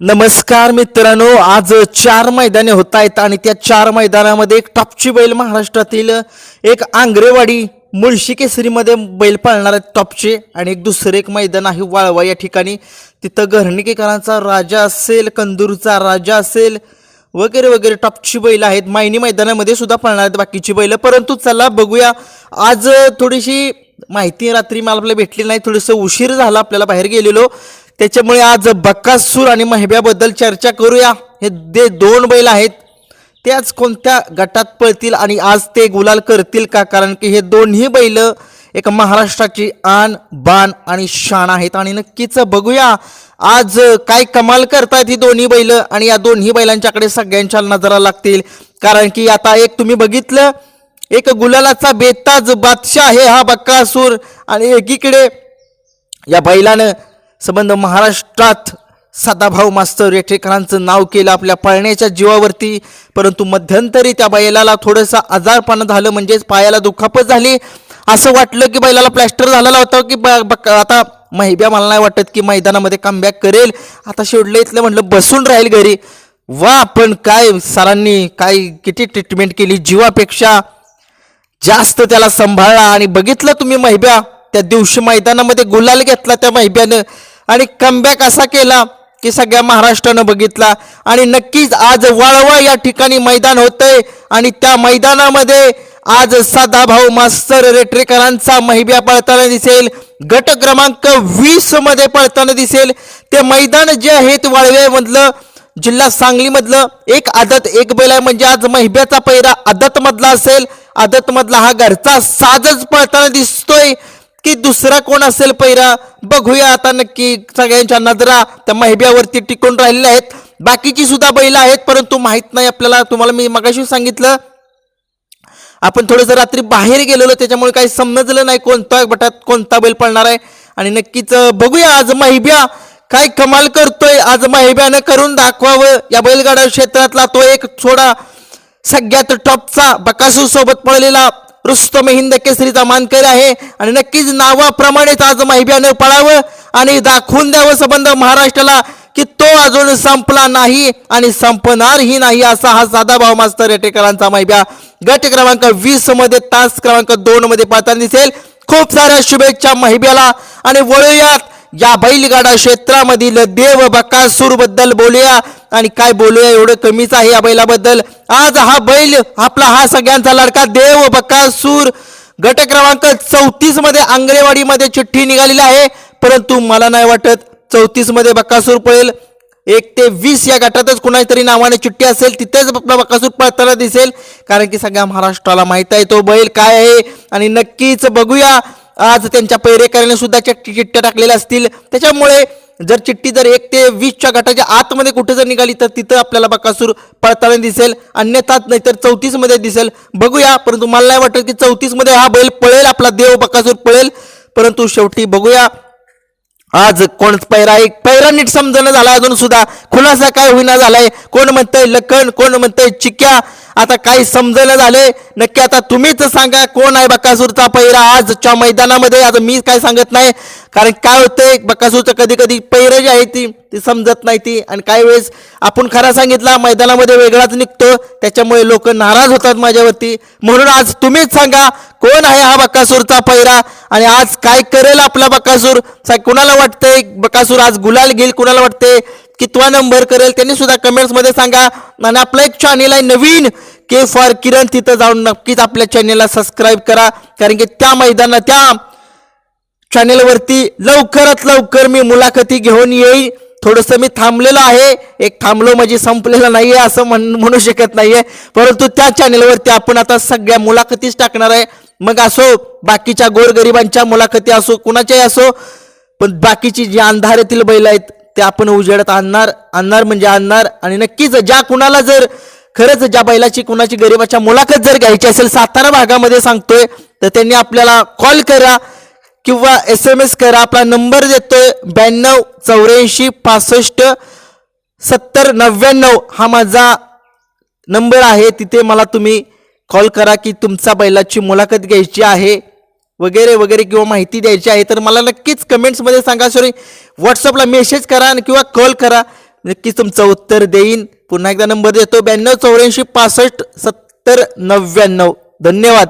नमस्कार मित्रांनो आज चार मैदाने होत आहेत आणि त्या चार मैदानामध्ये एक टॉपची बैल महाराष्ट्रातील एक आंग्रेवाडी मुळशी केसरीमध्ये बैल पाळणार आहेत टॉपचे आणि एक दुसरं एक मैदान आहे वाळवा. या ठिकाणी तिथं घरणीकेकरांचा राजा असेल कंदूरचा राजा असेल वगैरे वगैरे टॉपची बैल आहेत. मायनी मैदानामध्ये सुद्धा पाळणार आहेत बाकीची बैल. परंतु चला बघूया. आज थोडीशी माहिती रात्री मला आपल्याला भेटली नाही थोडंसं उशीर झाला आपल्याला बाहेर गेलेलो. त्याच्यामुळे आज बक्कासूर आणि महिब्याबद्दल चर्चा करूया. हे जे दोन बैल आहेत. ते आज कोणत्या गटात पळतील आणि आज ते गुलाल करतील का? कारण की हे दोन्ही बैल एक महाराष्ट्राची आण बाण आणि शान आहेत. आणि नक्कीच बघूया आज काय कमाल करतायत ही दोन्ही बैल आणि या दोन्ही बैलांच्याकडे सगळ्यांच्या नजरा लागतील. कारण की आता एक तुम्ही बघितलं एक गुलालाचा बेताज बादशाह आहे हा बक्कासूर आणि एकीकडे या बैलानं संबंध महाराष्ट्रात सदाभाऊ मास्तर रेठेकरांचं नाव केलं आपल्या पळण्याच्या जीवावरती. परंतु मध्यंतरी त्या बैलाला थोडंसं आजारपण झालं म्हणजेच पायाला दुखापत झाली. असं वाटलं की बैलाला प्लॅस्टर झालेला होता की ब- आता महिब्या मला नाही वाटत की मैदानामध्ये कमबॅक करेल. आता शेवटलं इथलं म्हटलं बसून राहील घरी. वा पण काय सरांनी काय किती ट्रीटमेंट केली जीवापेक्षा. जास्त त्याला सांभाळला आणि बघितलं तुम्ही महिब्या त्या दिवशी मैदानामध्ये गुलाल घेतला त्या महिब्यानं. आणि कमबॅक असा केला की सगळ्या महाराष्ट्रानं बघितला. आणि नक्कीच आज वाळवा या ठिकाणी मैदान होतंय. आणि त्या मैदानामध्ये आज सदाभाऊ मास्तर रेटरेकरांचा महिब्या पळताना दिसेल. गट क्रमांक वीसमध्ये पळताना दिसेल. ते मैदान जे आहे ते वाळव्यामधलं जिल्हा सांगलीमधलं एक आदत एक बैल आहे म्हणजे आज महिब्याचा पैरा आदत मधला असेल. आदत मधला हा घरचा साजच पळताना दिसतोय. की दुसरा कोण असेल पैरा बघूया आता नक्की सगळ्यांच्या नजरा त्या महिब्यावरती टिकून राहिलेल्या आहेत. बाकीची सुद्धा बैल आहेत परंतु माहीत नाही आपल्याला. तुम्हाला मी मगाशी सांगितलं आपण थोडंसं रात्री बाहेर गेलेलो त्याच्यामुळे काही समजलं नाही कोणता गटात कोणता बैल पळणार आहे. आणि नक्कीच बघूया आज महिब्या काय कमाल करतोय. आज महिब्यानं करून दाखवावं. या बैलगाडा क्षेत्रातला तो एक थोडा सगळ्यात टॉपचा बकासूर सोबत पळलेला रुस्तम हिंद केसरीचा मानकरी आहे. आणि नक्कीच नावाप्रमाणेच आज महिब्यानं पळावं आणि दाखवून द्यावं संबंध महाराष्ट्राला की तो अजून संपला नाही आणि संपणारही नाही असा हा साधा भाव मास्तर रेटेकरांचा मैब्या गट क्रमांक वीसमध्ये तास क्रमांक दोन मध्ये पाहताना दिसेल. खूप साऱ्या शुभेच्छा महिब्याला. आणि वळूयात या बैलगाडा क्षेत्रामधील देव बकासूरबद्दल बोलूया आणि काय बोलूया एवढं कमीच आहे या बैलाबद्दल. आज हा बैल आपला हा सगळ्यांचा लडका देव बकासूर गट क्रमांक चौतीसमध्ये आंगणेवाडीमध्ये चिठ्ठी निघालेली आहे. परंतु मला नाही वाटत चौतीसमध्ये बकासूर पळेल. एक ते वीस या गटातच कुणाच्या तरी नावाने चिठ्ठी असेल तिथेच आपला बकासूर पळताना दिसेल. कारण की सगळ्या महाराष्ट्राला माहीत आहे तो बैल काय आहे. आणि नक्कीच बघूया. आज त्यांच्या पैरेकऱ्याने सुद्धा चिठ्ठी चिठ्ठ्या टाकलेल्या असतील. त्याच्यामुळे जर चिठ्ठी जर एक ते वीसच्या गटाच्या आतमध्ये कुठे जर निघाली तर तिथं आपल्याला बकासूर पळताना दिसेल. अन्यथा नाहीतर चौतीसमध्ये दिसेल. बघूया परंतु मला नाही वाटत की चौतीसमध्ये हा बैल पळेल आपला देव बकासूर पळेल. परंतु शेवटी बघूया आज कोण पैरा एक पैरा नीट समजणं झाला अजून सुद्धा. खुलासा काय होईना झालाय? कोण म्हणतंय लखन? कोण म्हणतंय चिक्या? आता काही समजणं झाले. नक्की आता तुम्हीच सांगा कोण आहे बकासूरचा पैरा आजच्या मैदानामध्ये? आज मी काय सांगत नाही. कारण काय होतंय? बकासूरचं कधी कधी पैर जी आहे ती ती समजत नाही ती. आणि काही वेळेस आपण खरा सांगितला मैदानामध्ये वेगळाच निघतो. त्याच्यामुळे लोक नाराज होतात माझ्यावरती. म्हणून आज तुम्हीच सांगा कोण आहे हा बकासूरचा पैरा? आणि आज काय करेल आपला बकासूर? सा- कुणाला वाटतंय बकासूर आज गुलाल घेईल? कुणाला वाटतंय कितवा नंबर करेल? त्यांनी सुद्धा कमेंट्समध्ये सांगा. आणि आपलं एक चॅनेल आहे नवीन. के फॉर किरण तिथं जाऊन नक्कीच आपल्या चॅनेलला सबस्क्राईब करा. कारण की त्या मैदानात त्या चॅनेलवरती लवकरात लवकर मी मुलाखती घेऊन येईल. थोडंसं मी थांबलेलो आहे. एक थांबलो म्हणजे संपलेलं नाहीये असं म्हण म्हणू शकत नाहीये. परंतु त्या चॅनेलवरती आपण आता सगळ्या मुलाखतीच टाकणार आहे. मग असो बाकीच्या गोरगरिबांच्या मुलाखती असो कुणाच्याही असो पण बाकीची जी अंधारातील बैल आहेत ते आपण उजेडत आणणार आणणार म्हणजे आणणार. आणि नक्कीच ज्या कुणाला जर खरंच ज्या बैलाची कुणाची गरिबाच्या मुलाखत जर घ्यायची असेल सातारा भागामध्ये सांगतोय तर त्यांनी आपल्याला कॉल करा किंवा एस एम एस करा. आपला नंबर देतोय ब्याण्णव चौऱ्याऐंशी पासष्ट सत्तर नव्याण्णव. हा माझा नंबर आहे तिथे मला तुम्ही कॉल करा की तुमचा बैलाची मुलाखत घ्यायची आहे वगैरे वगैरे किंवा माहिती द्यायची आहे तर मला नक्कीच कमेंट्समध्ये सांगा. सॉरी व्हॉट्सअपला मेसेज करा किंवा कॉल करा. नक्कीच तुमचं उत्तर देईन. पुन्हा एकदा नंबर देतो. ब्याण्णव चौऱ्याऐंशी पासष्ट सत्तर नव्याण्णव. धन्यवाद.